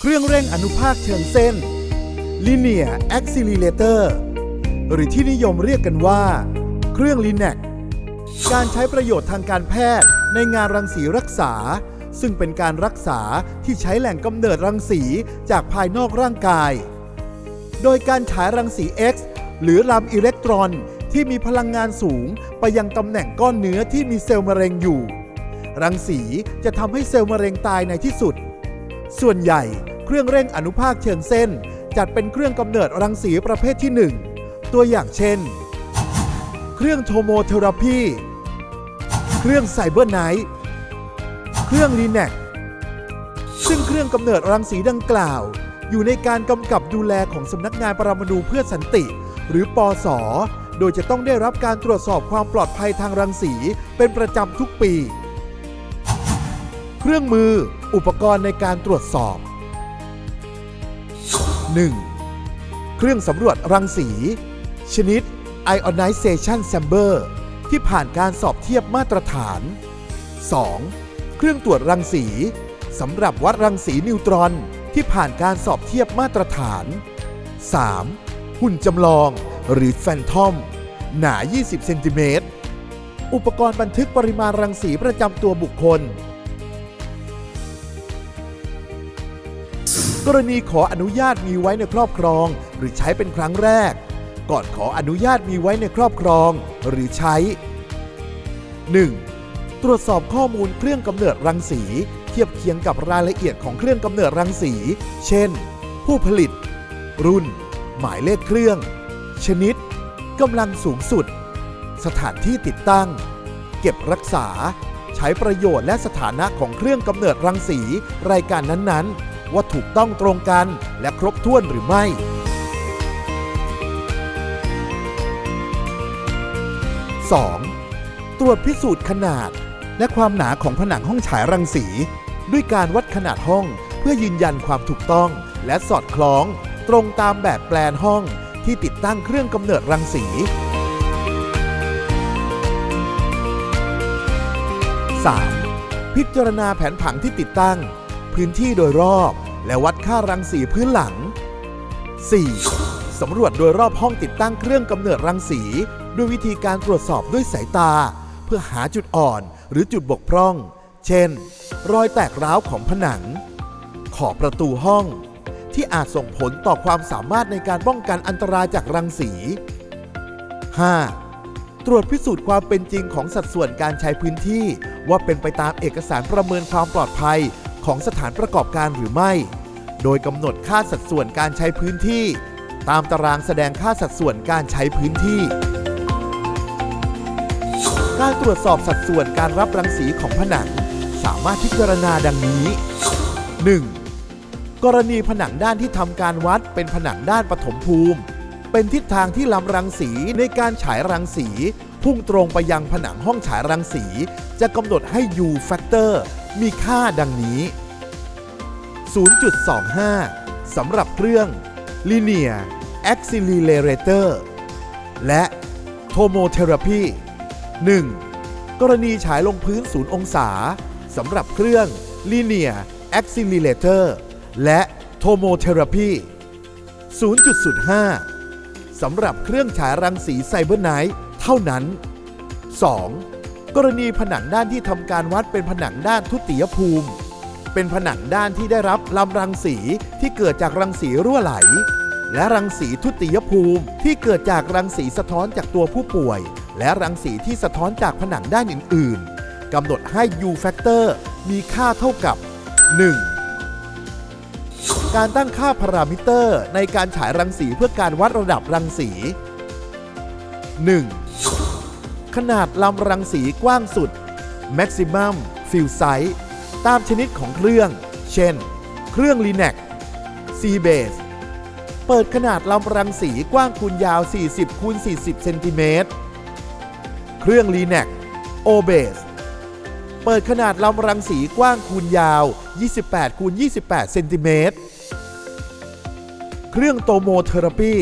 เครื่องเร่งอนุภาคเชิงเส้น Linear Accelerator หรือที่นิยมเรียกกันว่า เครื่อง Linac การใช้ประโยชน์ทางการแพทย์ในงานรังสีรักษา ซึ่งเป็นการรักษาที่ใช้แหล่งกำเนิดรังสีจากภายนอกร่างกาย โดยการฉายรังสี X หรือลำอิเล็กตรอนที่มีพลังงานสูงไปยังตำแหน่งก้อนเนื้อที่มีเซลล์มะเร็งอยู่ รังสีจะทำให้เซลล์มะเร็งตายในที่สุด ส่วนใหญ่เครื่องเร่งอนุภาคเชิงเส้น จัดเป็นเครื่องกำเนิดรังสีประเภทที่ 1 ตัวอย่างเช่น เครื่องโทโมเทอราพีเครื่องไซเบอร์ไนท์เครื่องลีแนกซึ่งเครื่องกำเนิดรังสีดังกล่าว อยู่ในการกำกับดูแลของสำนักงานปรมาณูเพื่อสันติ หรือปอสอโดยจะต้องได้รับการตรวจสอบความปลอดภัยทางรังสีเป็นประจำทุกปี รื่องมือ อุปกรณ์ในการตรวจสอบ 1. เครื่องสำรวจรังสี ชนิด Ionization Chamber ที่ผ่านการสอบเทียบมาตรฐาน 2. เครื่องตรวจรังสีสำหรับวัดรังสีนิวตรอนที่ผ่านการสอบเทียบมาตรฐาน 3. หุ่นจำลองหรือแฟนทอม หนา 20 เซนติเมตร อุปกรณ์บันทึกปริมาณรังสีประจำตัวบุคคล กรณีขออนุญาตมีไว้ในครอบครอง หรือใช้เป็นครั้งแรก ก่อนขออนุญาตมีไว้ในครอบครอง หรือใช้ 1. ตรวจสอบข้อมูลเครื่องกำเนิดรังสี เทียบเคียงกับรายละเอียดของเครื่องกำเนิดรังสี เช่น ผู้ผลิต รุ่น หมายเลขเครื่อง ชนิดกำลังสูงสุด สถานที่ติดตั้ง เก็บรักษา ใช้ประโยชน์และสถานะของเครื่องกำเนิดรังสีรายการนั้นๆ ว่าถูกต้องตรงกันและครบถ้วนหรือไม่ 2. ตรวจพิสูจน์ขนาด และความหนาของผนังห้องฉายรังสี ด้วยการวัดขนาดห้องเพื่อยืนยันความถูกต้องและสอดคล้อง ตรงตามแบบแปลนห้องที่ติดตั้งเครื่องกำเนิดรังสี 3. พิจารณาแผนผังที่ติดตั้ง พื้นที่โดยรอบ และวัดค่ารังสีพื้นหลัง 4. สำรวจโดยรอบห้องติดตั้งเครื่องกำเนิดรังสี ด้วยวิธีการตรวจสอบด้วยสายตา เพื่อหาจุดอ่อนหรือจุดบกพร่อง เช่น รอยแตกร้าวของผนัง ขอบประตูห้อง ที่อาจส่งผลต่อความสามารถในการป้องกันอันตรายจากรังสี 5. ตรวจพิสูจน์ความเป็นจริงของสัดส่วนการใช้พื้นที่ ว่าเป็นไปตามเอกสารประเมินความปลอดภัย ของสถานประกอบการหรือไม่ โดยกำหนดค่าสัดส่วนการใช้พื้นที่ ตามตารางแสดงค่าสัดส่วนการใช้พื้นที่ การตรวจสอบสัดส่วนการรับรังสีของผนัง สามารถพิจารณาดังนี้ 1. กรณีผนังด้านที่ทำการวัดเป็นผนังด้านปฐมภูมิ เป็นทิศทางที่ลำรังสีในการฉายรังสี พุ่งตรงไปยังผนังห้องฉายรังสี จะกำหนดให้ U factor มีค่าดังนี้ 0.25 สำหรับเครื่อง Linear Accelerator และ Tomotherapy 1. กรณีฉายลงพื้น 0 องศาสำหรับเครื่อง Linear Accelerator และ Tomotherapy 0.05 สำหรับเครื่องฉายรังสีไซเบอร์ไนท์เท่านั้น 2. กรณีผนังด้านที่ทำการวัดเป็นผนังด้านทุติยภูมิ เป็นผนังด้านที่ได้รับลำรังสีที่เกิดจากรังสีรั่วไหล และรังสีทุติยภูมิที่เกิดจากรังสีสะท้อนจากตัวผู้ป่วย และรังสีที่สะท้อนจากผนังด้านอื่น ๆกำหนดให้ U factor มีค่าเท่ากับ 1. การตั้งค่าพารามิเตอร์ในการฉายรังสีเพื่อการวัดระดับรังสี 1. ขนาดลำรังสีกว้างสุด maximum f i e l size ตามชนิดของเครื่อง เช่น เครื่อง Linac C base เปิดขนาดลำรังสีกว้างคูณยาว 40คูณ40 เซนติเมตร เครื่อง Linac O base เปิดขนาดลำรังสีกว้างคูณยาว 28คูณ28 เซนติเมตร เครื่องโตโมเทอราปี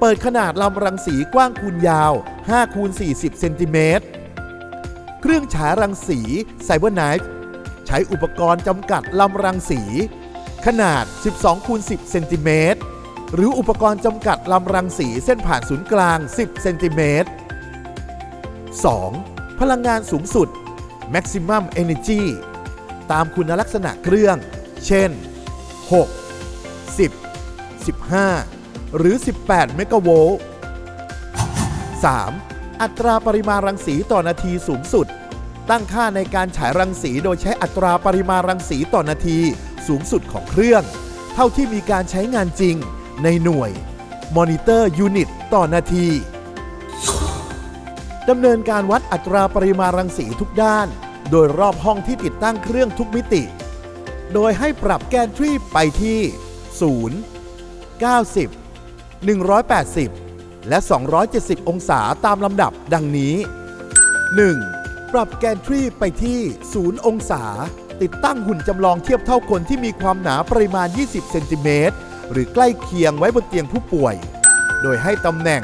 เปิดขนาดลำรังสีกว้างคูณยาว5คูณ40 เซนติเมตร เครื่องฉายรังสีไซเบอร์ไนฟ์ใช้อุปกรณ์จำกัดลำรังสี ขนาด 12คูณ10 เซนติเมตร หรืออุปกรณ์จำกัดลำรังสีเส้นผ่านศูนย์กลาง 10 เซนติเมตร 2. พลังงานสูงสุด maximum energy ตามคุณลักษณะเครื่อง เช่น 6 10 15 หรือ 18 เมกะโวลต์ 3. อัตราปริมาณรังสีต่อนาทีสูงสุด ตั้งค่าในการฉายรังสีโดยใช้อัตราปริมาณรังสีต่อนาทีสูงสุดของเครื่อง เท่าที่มีการใช้งานจริง ในหน่วย Monitor Unit ต่อนาทีดำเนินการวัดอัตราปริมาณรังสีทุกด้าน โดยรอบห้องที่ติดตั้งเครื่องทุกมิติ โดยให้ปรับแกนทรีไปที่ 0 90 180 และ 270 องศาตามลำดับดังนี้ 1. ปรับแกนทรีไปที่ 0 องศา ติดตั้งหุ่นจำลองเทียบเท่าคนที่มีความหนาปริมาณ 20 เซนติเมตรหรือใกล้เคียงไว้บนเตียงผู้ป่วย โดยให้ตำแหน่ง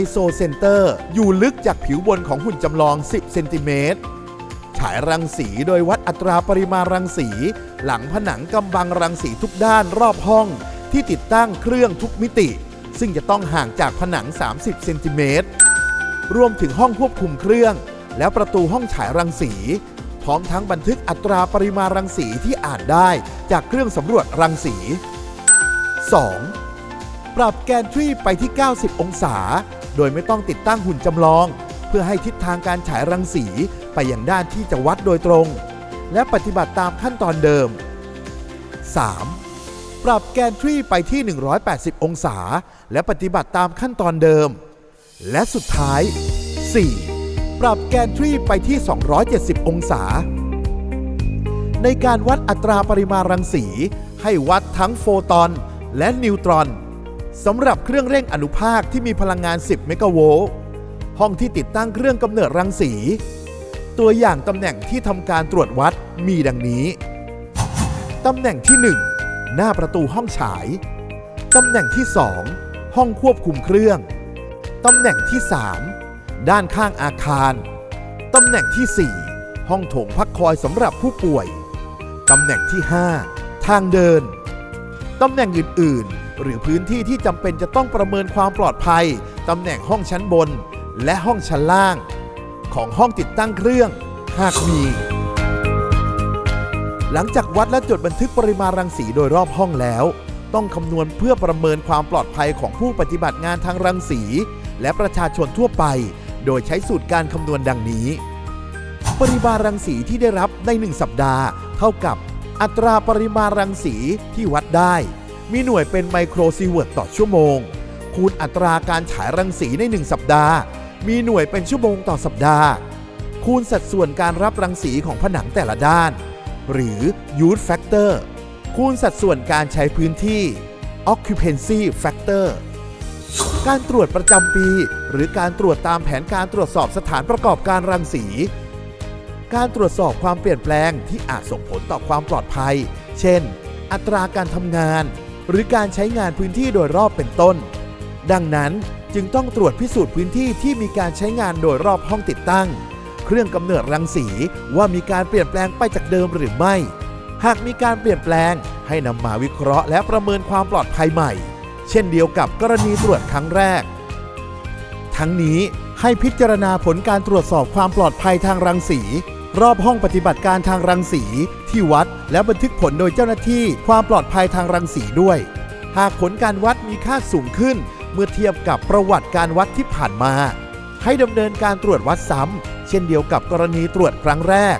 ISO Center อยู่ลึกจากผิวบนของหุ่นจำลอง 10 เซนติเมตร ฉายรังสีโดยวัดอัตราปริมาณรังสี หลังผนังกำบังรังสีทุกด้านรอบห้อง ที่ติดตั้งเครื่องทุกมิติ ซึ่งจะต้องห่างจากผนัง 30 เซนติเมตร รวมถึงห้องควบคุมเครื่อง และประตูห้องฉายรังสี พร้อมทั้งบันทึกอัตราปริมาณรังสีที่อ่านได้จากเครื่องสำรวจรังสี 2. ปรับแกนทรีไปที่ 90 องศา โดยไม่ต้องติดตั้งหุ่นจำลอง เพื่อให้ทิศทางการฉายรังสีไปอย่างด้านที่จะวัดโดยตรง และปฏิบัติตามขั้นตอนเดิม 3. ปรับแกนทรีไปที่ 180 องศา และปฏิบัติตามขั้นตอนเดิม และสุดท้าย 4. ปรับแกนทรีไปที่ 270 องศา ในการวัดอัตราปริมาณรังสี ให้วัดทั้งโฟตอนและนิวตรอนสำหรับเครื่องเร่งอนุภาคที่มีพลังงาน 10 เมกะโวลต์ห้องที่ติดตั้งเครื่องกำเนิดรังสี ตัวอย่างตำแหน่งที่ทำการตรวจวัดมีดังนี้ ตำแหน่งที่ 1 หน้าประตูห้องฉาย ตำแหน่งที่ 2 ห้องควบคุมเครื่อง ตำแหน่งที่ 3 ด้านข้างอาคาร ตำแหน่งที่ 4 ห้องโถงพักคอยสำหรับผู้ป่วย ตำแหน่งที่ 5 ทางเดิน ตำแหน่งอื่น ๆ หรือพื้นที่ที่จำเป็นจะต้องประเมินความปลอดภัย ตำแหน่งห้องชั้นบน และห้องชั้นล่าง ของห้องติดตั้งเครื่องหากมี หลังจากวัดและจดบันทึกปริมาณรังสีโดยรอบห้องแล้ว ต้องคำนวณเพื่อประเมินความปลอดภัยของผู้ปฏิบัติงานทางรังสี และประชาชนทั่วไป โดยใช้สูตรการคำนวณดังนี้ ปริมาณรังสีที่ได้รับใน 1 สัปดาห์ เท่ากับ อัตราปริมาณรังสีที่วัดได้ มีหน่วยเป็นไมโครซีเวิร์ตต่อชั่วโมง คูณอัตราการฉายรังสีใน 1 สัปดาห์ มีหน่วยเป็นชั่วโมงต่อสัปดาห์ คูณสัดส่วนการรับรังสีของผนังแต่ละด้าน หรือ Use Factor คูณสัดส่วนการใช้พื้นที่ Occupancy Factor การตรวจประจำปี หรือการตรวจตามแผนการตรวจสอบสถานประกอบการรังสี การตรวจสอบความเปลี่ยนแปลงที่อาจส่งผลต่อความปลอดภัย เช่น อัตราการทำงาน หรือการใช้งานพื้นที่โดยรอบเป็นต้น ดังนั้นจึงต้องตรวจพิสูจน์พื้นที่ที่มีการใช้งานโดยรอบห้องติดตั้ง เครื่องกำเนิดรังสีว่ามีการเปลี่ยนแปลงไปจากเดิมหรือไม่ หากมีการเปลี่ยนแปลง ให้นำมาวิเคราะห์และประเมินความปลอดภัยใหม่ เช่นเดียวกับกรณีตรวจครั้งแรก ทั้งนี้ให้พิจารณาผลการตรวจสอบความปลอดภัยทางรังสี รอบห้องปฏิบัติการทางรังสี ที่วัดและบันทึกผลโดยเจ้าหน้าที่ความปลอดภัยทางรังสีด้วย หากผลการวัดมีค่าสูงขึ้น เมื่อเทียบกับประวัติการวัดที่ผ่านมา ให้ดำเนินการตรวจวัดซ้ำ ช่นเดียวกับกรณีตรวจครั้งแรก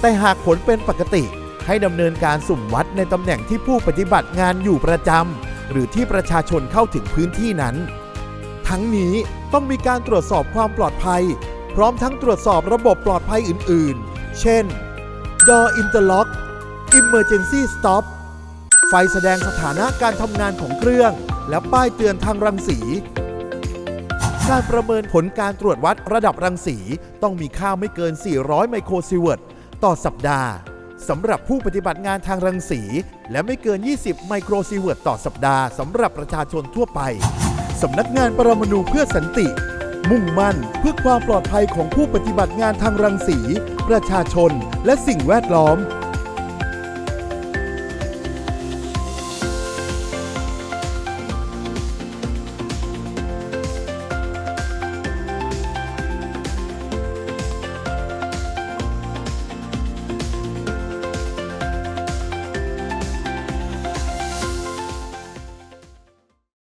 แต่หากผลเป็นปกติให้ดำเนินการสุ่มวัดในตำแหน่งที่ผู้ปฏิบัติงานอยู่ประจำหรือที่ประชาชนเข้าถึงพื้นที่นั้น ทั้งนี้ต้องมีการตรวจสอบความปลอดภัย พร้อมทั้งตรวจสอบระบบปลอดภัยอื่น ๆ เช่น Door Interlock Emergency Stop ไฟแสดงสถานะการทำงานของเครื่อง และป้ายเตือนทางรังสี การประเมินผลการตรวจวัดระดับรังสี ต้องมีค่าไม่เกิน 400 ไมโครซีเวิร์ตต่อสัปดาห์สำหรับผู้ปฏิบัติงานทางรังสี และไม่เกิน 20 ไมโครซีเวิร์ตต่อสัปดาห์สำหรับประชาชนทั่วไปสำนักงานปรมาณูเพื่อสันติ มุ่งมั่นเพื่อความปลอดภัยของผู้ปฏิบัติงานทางรังสี ประชาชน และสิ่งแวดล้อม